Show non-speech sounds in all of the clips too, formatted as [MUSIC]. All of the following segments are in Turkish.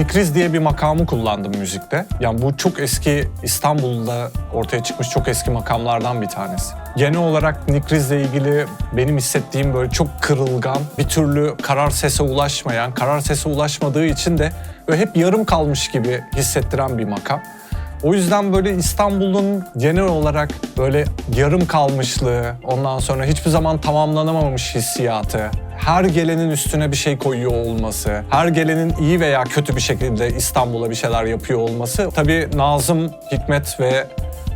Nikriz diye bir makamı kullandım müzikte. Yani bu çok eski İstanbul'da ortaya çıkmış çok eski makamlardan bir tanesi. Genel olarak Nikriz'le ilgili benim hissettiğim böyle çok kırılgan, bir türlü karar sese ulaşmayan, karar sese ulaşmadığı için de böyle hep yarım kalmış gibi hissettiren bir makam. O yüzden böyle İstanbul'un genel olarak böyle yarım kalmışlığı, ondan sonra hiçbir zaman tamamlanamamış hissiyatı, her gelenin üstüne bir şey koyuyor olması, her gelenin iyi veya kötü bir şekilde İstanbul'a bir şeyler yapıyor olması. Tabii Nazım Hikmet ve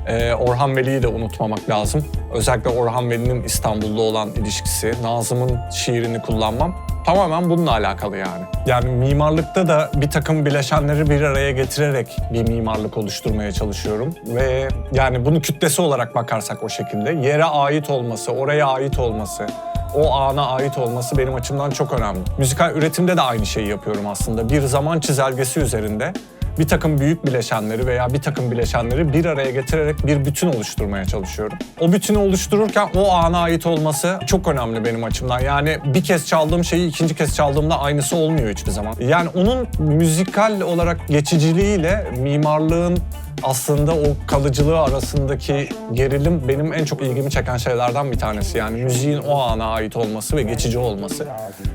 e, Orhan Veli'yi de unutmamak lazım. Özellikle Orhan Veli'nin İstanbul'da olan ilişkisi, Nazım'ın şiirini kullanmam tamamen bununla alakalı yani. Yani mimarlıkta da bir takım bileşenleri bir araya getirerek bir mimarlık oluşturmaya çalışıyorum. Ve yani bunu kütlesi olarak bakarsak o şekilde yere ait olması, oraya ait olması, o ana ait olması benim açımdan çok önemli. Müzikal üretimde de aynı şeyi yapıyorum aslında. Bir zaman çizelgesi üzerinde bir takım büyük bileşenleri veya bir takım bileşenleri bir araya getirerek bir bütün oluşturmaya çalışıyorum. O bütünü oluştururken o ana ait olması çok önemli benim açımdan. Yani bir kez çaldığım şeyi ikinci kez çaldığımda aynısı olmuyor hiçbir zaman. Yani onun müzikal olarak geçiciliğiyle mimarlığın aslında o kalıcılığı arasındaki gerilim benim en çok ilgimi çeken şeylerden bir tanesi. Yani müziğin o ana ait olması ve geçici olması.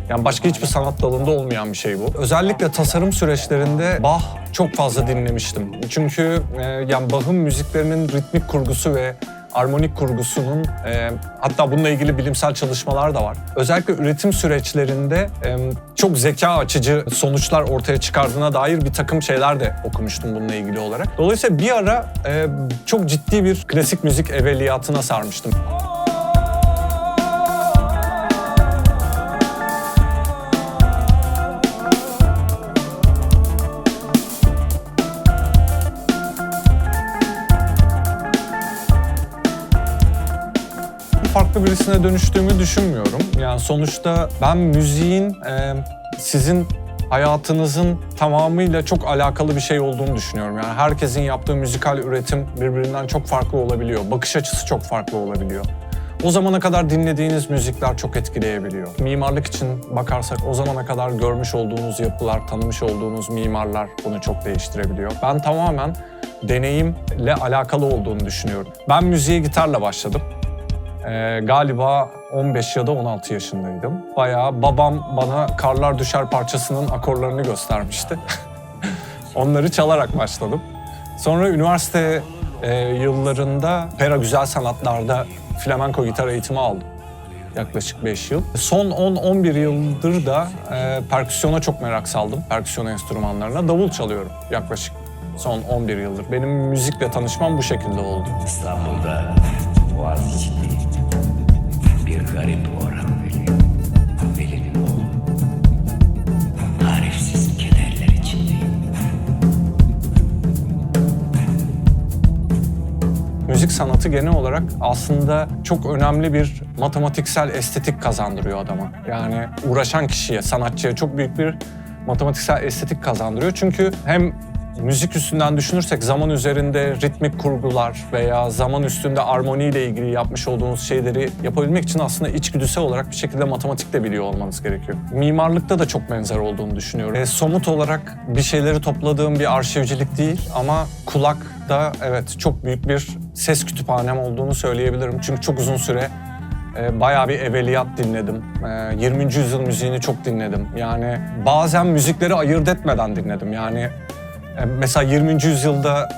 Yani başka hiçbir sanat dalında olmayan bir şey bu. Özellikle tasarım süreçlerinde Bach çok fazla dinlemiştim. Çünkü e, yani Bach'ın müziklerinin ritmik kurgusu ve armonik kurgusunun e, hatta bununla ilgili bilimsel çalışmalar da var. Özellikle üretim süreçlerinde e, çok zeka açıcı sonuçlar ortaya çıkardığına dair bir takım şeyler de okumuştum bununla ilgili olarak. Dolayısıyla bir ara e, çok ciddi bir klasik müzik evveliyatına sarmıştım. Farklı birisine dönüştüğümü düşünmüyorum. Yani sonuçta ben müziğin e, sizin hayatınızın tamamıyla çok alakalı bir şey olduğunu düşünüyorum. Yani herkesin yaptığı müzikal üretim birbirinden çok farklı olabiliyor. Bakış açısı çok farklı olabiliyor. O zamana kadar dinlediğiniz müzikler çok etkileyebiliyor. Mimarlık için bakarsak o zamana kadar görmüş olduğunuz yapılar, tanımış olduğunuz mimarlar bunu çok değiştirebiliyor. Ben tamamen deneyimle alakalı olduğunu düşünüyorum. Ben müziğe gitarla başladım. Ee, galiba 15 ya da 16 yaşındaydım. Bayağı babam bana Karlar Düşer parçasının akorlarını göstermişti. [LAUGHS] Onları çalarak başladım. Sonra üniversite e, yıllarında Pera Güzel Sanatlar'da flamenko gitar eğitimi aldım. Yaklaşık 5 yıl. Son 10-11 yıldır da e, perküsyona çok merak saldım. Perküsyon enstrümanlarına. Davul çalıyorum yaklaşık son 11 yıldır. Benim müzikle tanışmam bu şekilde oldu. İstanbul'da Boğaziçi'nde bir garip Orhan Veli. Veli'nin oğlu. Tarifsiz kederler içindeyim. Müzik sanatı genel olarak aslında çok önemli bir matematiksel estetik kazandırıyor adama. Yani uğraşan kişiye, sanatçıya çok büyük bir matematiksel estetik kazandırıyor. Çünkü hem müzik üstünden düşünürsek zaman üzerinde ritmik kurgular veya zaman üstünde armoniyle ilgili yapmış olduğunuz şeyleri yapabilmek için aslında içgüdüsel olarak bir şekilde matematik de biliyor olmanız gerekiyor. Mimarlıkta da çok benzer olduğunu düşünüyorum. E, somut olarak bir şeyleri topladığım bir arşivcilik değil ama kulakta evet çok büyük bir ses kütüphanem olduğunu söyleyebilirim. Çünkü çok uzun süre e, bayağı bir evveliyat dinledim. E, 20. yüzyıl müziğini çok dinledim. Yani bazen müzikleri ayırt etmeden dinledim. Yani e, Mesela 20. yüzyılda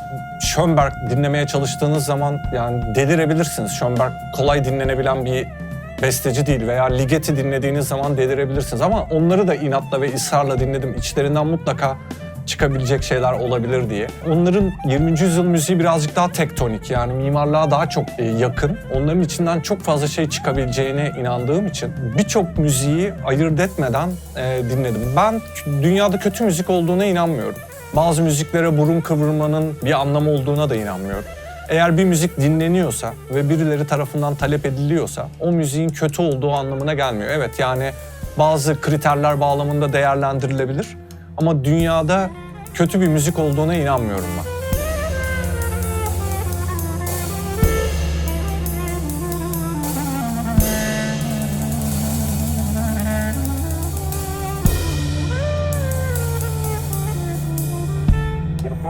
Schönberg dinlemeye çalıştığınız zaman yani delirebilirsiniz. Schönberg kolay dinlenebilen bir besteci değil veya Ligeti dinlediğiniz zaman delirebilirsiniz. Ama onları da inatla ve ısrarla dinledim. İçlerinden mutlaka çıkabilecek şeyler olabilir diye. Onların 20. yüzyıl müziği birazcık daha tektonik yani mimarlığa daha çok e, yakın. Onların içinden çok fazla şey çıkabileceğine inandığım için birçok müziği ayırt etmeden e, dinledim. Ben dünyada kötü müzik olduğuna inanmıyorum. Bazı müziklere burun kıvırmanın bir anlamı olduğuna da inanmıyorum. Eğer bir müzik dinleniyorsa ve birileri tarafından talep ediliyorsa o müziğin kötü olduğu anlamına gelmiyor. Evet yani bazı kriterler bağlamında değerlendirilebilir ama dünyada kötü bir müzik olduğuna inanmıyorum ben.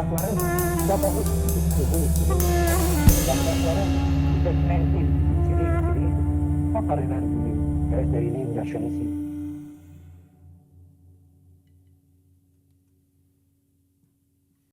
dapat suara dapat suara dapat suara dapat suara jadi, suara dapat suara dapat ini? Dapat suara